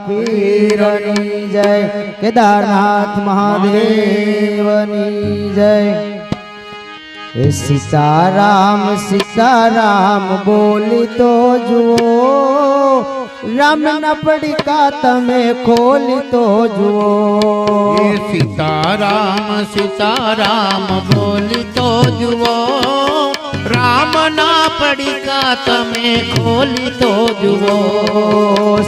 પીરની જય કેદારનાથ મહાદેવની જય એ સીતારામ સીતારામ બોલી તો જુઓ રામ ના પડીકા તમે ખોલી તો જુઓ એ સીતારામ સીતારામ બોલી તો જુઓ રામના પડીકા તમે ખોલી તો જુઓ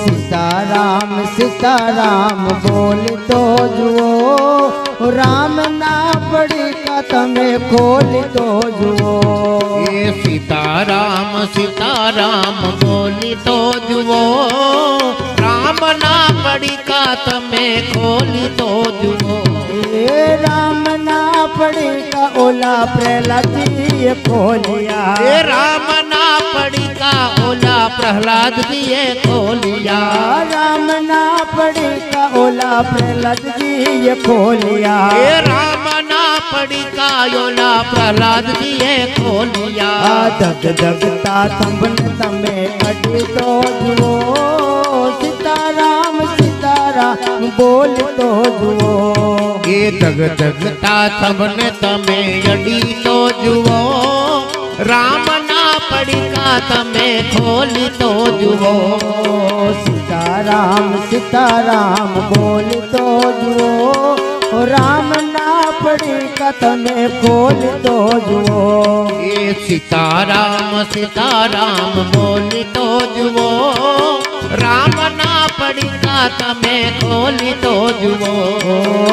સીતારામ સીતારામ બોલી તો જુઓ રામ ના પડીકા તમે ખોલી તો જુઓ એ સીતારામ સીતારામ બોલી તો જુઓ રામના પડીકા તમે ખોલી તો જુઓ એ રામ ના પડીકા ઓલા પ્રહલાદજીએ ખોલિયા એ રામના પડીકા ઓલા પ્રહલાદજીએ ખોલિયા રામ ના પડીકા ઓલા પ્રહલાદજીએ ખોલિયા એ રામના પડીકા ઓલા પ્રહલાદજીએ ખોલિયા આ જગ જગતા થંભને તમે અડી તો જુઓ સીતારામ સીતારામ બોલ તો જુઓ એ જગ જગતા સબને તમે અડી તો જુઓ રામના પડીકા તમે ખોલી તો જુઓ સીતારામ સીતારામ બોલ તો જુઓ રામ ના પડીકા તમે ખોલ તો જુઓ એ સીતારામ સીતારામ બોલી તો જુઓ રામના પડીકા તમે ખોલી તો જુઓ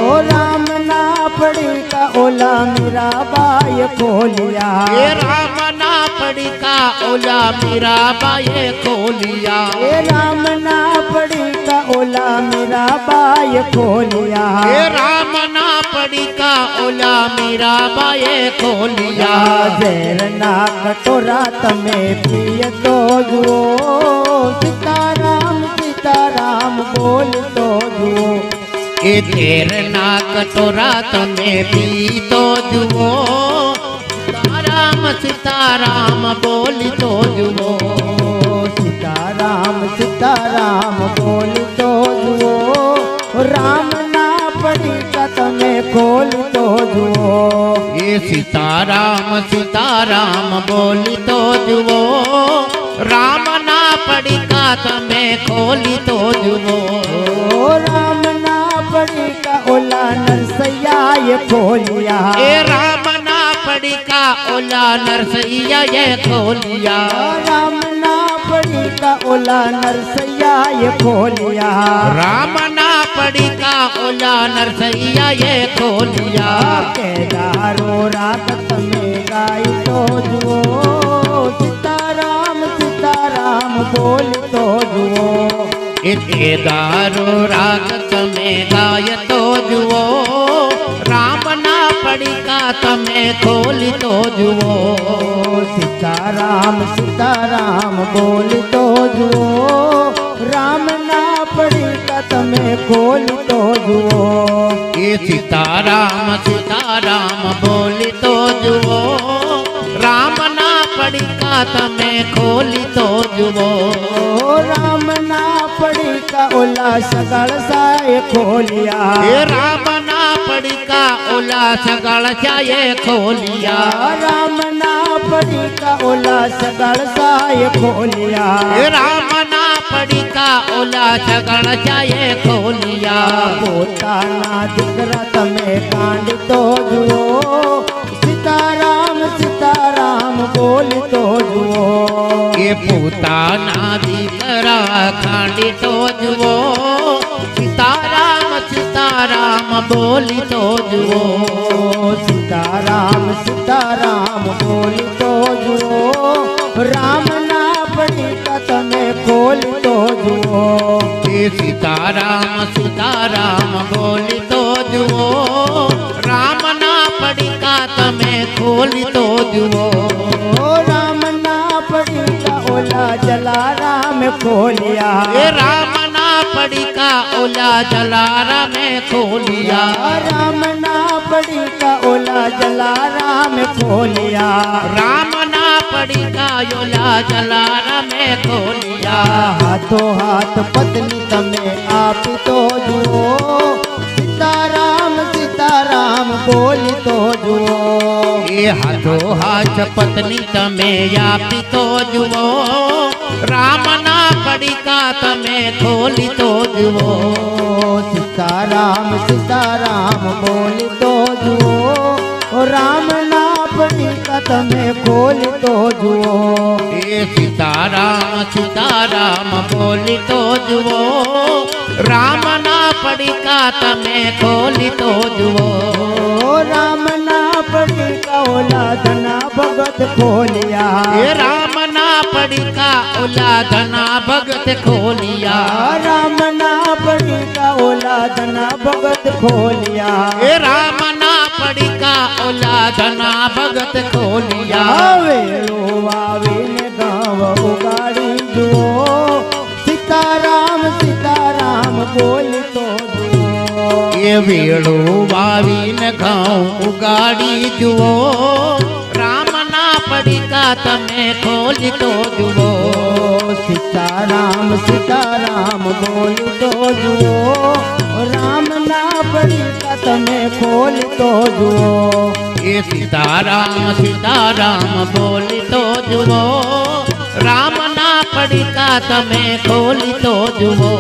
ઓ રામ ના પડીકા ઓલા મીરાબાઈ ખોલિયા એ રામના પડીકા ઓલા મીરાબાઈએ ખોલિયા એ રામ ના પડીકા ઓલા મીરાબાઈ ખોલિયા એ રામના પડીકા ઓલા મીરાબાઈએ ખોલિયા યા ઝેર ના કટોરા તમે પીએ તો જુઓ સીતારામ સીતારામ બોલ તો જુઓ એ ઝેરના કટોરા તમે પી તો જુઓ સીતારામ સીતારામ બોલી તો જુઓ સીતારામ સીતારામ બોલ તો જુઓ રામ ના પડીકા તમે ખોલ તો જુઓ એ સીતારામ સીતારામ બોલી તો જુઓ पड़ी तो मैं खोली तो जुबो राम ना पड़ी का ओला नरसैया ये खोलिया। ए राम ना पड़ी का ओला नरसैया ये खोलिया। राम ना पड़ी का ओला नरसैया ये खोलिया। राम ना पड़ी का ओला नरसैया ये खोलिया। केदारो रात में गाई तो जुओ। એ કેદારો રાગ તમે ગાય તો જુઓ રામના પડીકા તમે ખોલી તો જુઓ સીતારામ સીતારામ બોલ તો જુઓ રામ ના પડીકા તમે ખોલ તો જુઓ એ સીતારામ સીતારામ બોલી તો જુઓ રામના પડીકા તમે ખોલી તો જુઓ पड़ी का ओला सगल साए खोलिया। राम ना पड़ी का ओला सगल साए खोलिया। राम ना पड़ी का ओला सगल साए खोलिया। राम ना पड़ी का ओला सगल साए खोलिया। पोता ना दिख रहा तमें कांड तो जुओ सितारा તો જુઓ એ પોતાના દીકરા ખાંડી તો જુઓ સીતારામ સીતારામ બોલી તો જુઓ સીતારામ સીતારામ બોલ તો જુઓ રામ ના પડીકા તમે ખોલ તો જુઓ એ સીતારામ સીતારામ બોલી તો જુઓ રામના પડીકા તમે ખોલી તો જુઓ जलाराम खोलिया। ये राम ना पड़ी का ओला जलाराम खोलिया। राम ना पड़ी का ओला जलाराम खोलिया। राम ना पड़ी का ओला जलाराम खोलिया। हाथों हाथ पत्नी तमें आप तो जुओ। सीता राम बोल तो जुओ। એ હાથો હાથ પત્ની તમે આપી તો જુઓ રામના પડીકા તમે ખોલી તો જુઓ સીતારામ સીતારામ બોલી તો જુઓ રામ ના પડીકા તમે ખોલી તો જુઓ એ સીતારામ સીતારામ બોલી તો જુઓ રામના પડીકા તમે ખોલી તો જુઓ ઓ રામ ના પડીકા ઓલાધના ભગત ખોલિયા. હે રામના પડીકા ઓલાધના ભગત ખોલિયા. રામના પડીકા ઓલાધના ભગત ખોલિયા. હે રામના પડીકા ઓલાધના ભગત ખોલિયા. વેળો આવીને ગાવ ઉગાડી જુઓ. સીતારામ સીતારામ બોલ વેળો વાવીને ઘઉં ઉગાડી જુઓ રામના પડીકા તમે ખોલી તો જુઓ સીતારામ સીતારામ બોલી તો જુઓ રામ ના પડીકા તમે ખોલી તો જુઓ એ સીતારામ સીતારામ બોલી તો જુઓ રામના પડીકા તમે ખોલી તો જુઓ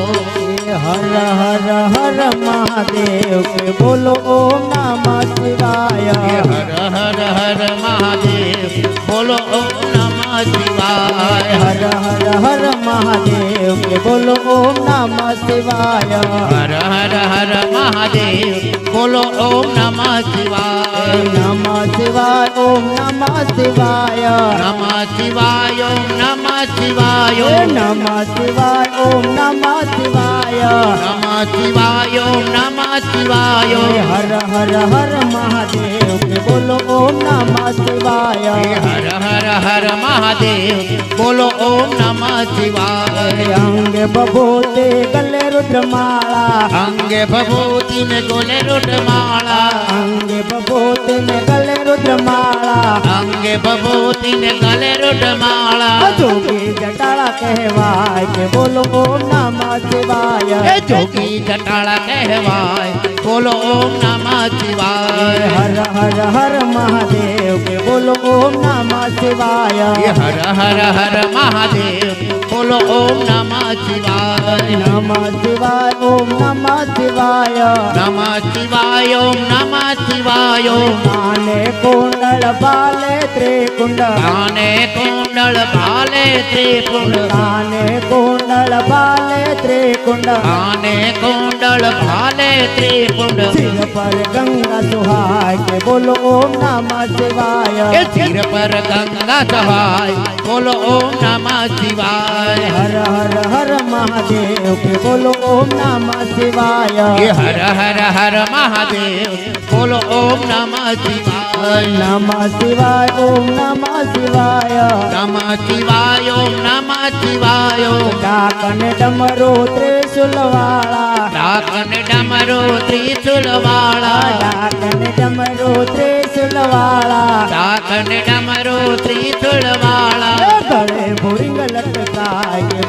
हर हर हर महादेव के बोलो ओम नमः शिवाय। हर हर हर महादेव बोलो ओम नमः शिवाय। हर हर हर महादेव के बोलो ओम नमः शिवाय। हर हर हर महादेव बोलो ओम नमः शिवाय। नमः शिवाय ओम नमः शिवाय। नमः शिवाय ओ नमः શિવાય ઓમ નમઃ શિવાય ઓમ નમઃ શિવાય નમઃ શિવાય ઓમ નમઃ શિવાય હર હર હર મહાદેવ બોલો ઓમ નમઃ શિવાય હર હર હર મહાદેવ બોલો ઓમ નમઃ શિવાય અંગે બભોતે ગલે રુદ્રમાળા. અંગે ભભૂતિ ને ગોલે રુદ્રમાળા. અંગે ભભૂતિ ને ગલે રુદ્રમાળા અંગે ભભૂતિ ને ગલે રૂઢમાળા જોગી જટાળા કહેવાય કે બોલો ઓમ નમઃ શિવાય એ જોગી જટાળા કહેવાય બોલો ઓમ નમઃ શિવાય હર હર હર મહાદેવ કે બોલો ઓમ નમઃ શિવાય એ હર હર હર મહાદેવ બોલો ઓમ નમઃ શિવાય નમઃ શિવાય ઓમ નમઃ શિવાય નમઃ શિવાય ઓમ નમઃ શિવાય ઓમ કાને કુંડળ બાલે ત્રિકુંડ કાને કુંડળ ભાલે ત્રિપુંડ કાને કુંડળ બાલે ત્રિકુંડ કાને કુંડળ ભાલે ત્રિપુંડ સિર પર ગંગા સુહાય કે બોલો ઓમ નમઃ શિવાય એ સિર પર ગંગા સહાય બોલો ઓમ નમઃ શિવાય હર હર હર મહાદેવ કે બોલો ઓમ નમઃ શિવાય એ હર હર હર મહાદેવ બોલો ઓમ નમઃ શિવાય શિવાય નમઃ શિવાય ઓમ નમઃ શિવાય. નમઃ શિવાય ઓમ નમઃ શિવાય. ડાકન ડમરો ત્રિશુલવાળા. ડાકન ડમરો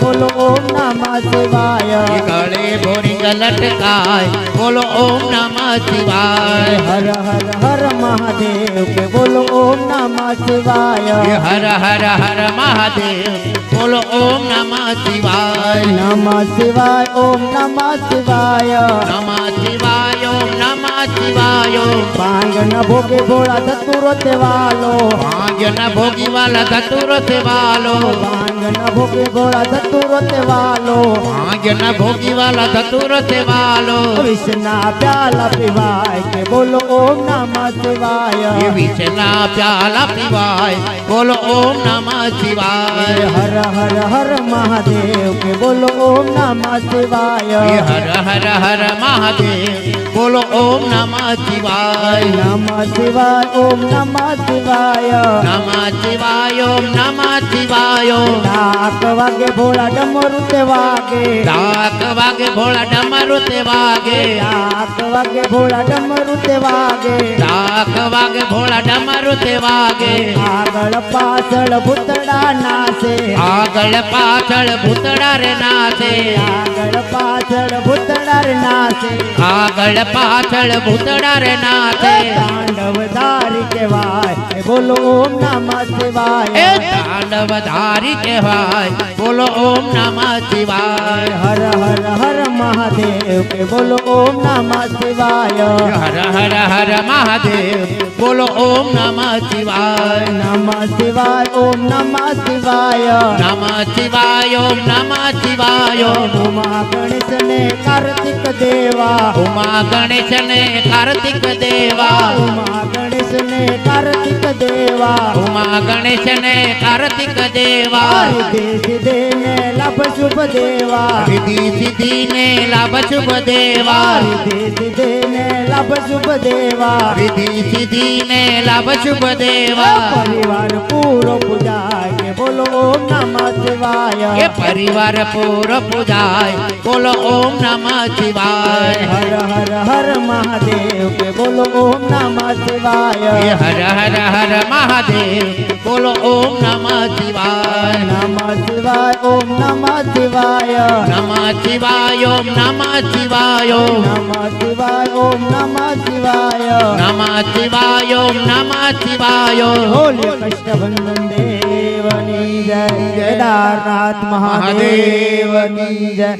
बोलो ओम नमः शिवाय। घड़े बोरी लटकाए बोलो ओम नमः शिवाय। हर हर हर महादेव के बोलो ओम नमः शिवाय। हर हर हर महादेव बोलो ओम नमः शिवाय। नमः शिवाय ओम नमः शिवाय। नमः शिवाय ओम नमः શિવાય ઓમ નમઃ શિવાય ઓમ ભાંગ ન ભોગે ભોળા ધતુરો તેવાલો ભાગ્ય ન ભોગી વાલા ધતુરો તે વાલો ભાંગ ન ભોગે ભોળા ધતુરો તેવાલો ભાગ્ય ન ભોગી વાલા ધતુરો તે વાલો વિષના પ્યાલા પીવાય કે બોલો ઓમ નમઃ શિવાય એ વિષના પ્યાલા પીવાય બોલો ઓમ નમઃ શિવાય હર હર હર મહાદેવ કે બોલો ઓમ નમઃ શિવાય એ હર હર હર મહાદેવ બોલો બોલો ઓમ નમઃ શિવાય નમઃ શિવાય ઓમ નમઃ શિવાય નમઃ શિવાય ઓમ નમઃ શિવાય ડાક વાગે ભોળા ડમરુ તે વાગે ડાક વાગે ભોળા ડમરુ તે વાગે ડાક વાગે ભોળા ડમરુ તે વાગે ડાક વાગે ભોળા ડમરુ તે વાગે આગળ પાછળ ભૂતડા નાશે આગળ પાછળ ભૂતડા રે નાચે આગળ પાછળ ભૂતડા રે નાશે આગળ પાછળ ભૂતડા રે નાથે. તાંડવધારી કહેવાય. બોલો ઓમ નમઃ શિવાય તાંડવધારી કહેવાય. बोलो ओम नमः शिवाय। हर हर हर महादेव के बोलो ओम नमः शिवाय। हर हर हर महादेव बोलो ओम नमः शिवाय। नमः शिवाय ओम नमः शिवाय। नमः शिवाय ओम नमः शिवाय। उमा गणेश ने कार्तिक देवा। उमा गणेश ने कार्तिक देवा। उमा गणेश ने कार्तिक देवा। उमा गणेश ने कार्तिक देवा। देश ને લાભ શુભ દેવા વિધિ સિદ્ધિ ને લાભ શુભ દેવા હરિદે સિદ્ધે ને લાભ શુભ દેવા વિધિ સિદ્ધિ ને લાભ શુભ દેવા પરિવાર પૂરો પૂજાય કે બોલો ઓમ નમઃ શિવાય એ પરિવાર પૂરો પૂજાય બોલો ઓમ નમઃ શિવાય હર હર હર મહાદેવ કે બોલો ઓમ નમઃ શિવાય એ હર હર હર મહાદેવ બોલો ઓમ નમઃ શિવાય. નમઃ શિવાય ઓમ નમઃ શિવાય. નમઃ શિવાય ઓમ નમઃ શિવાય. નમઃ શિવાય ઓમ નમઃ શિવાય. નમઃ શિવાય ઓમ નમઃ શિવાય. બોલે કૃષ્ણ દેવની જય કેદારનાથ મહાદેવની જય.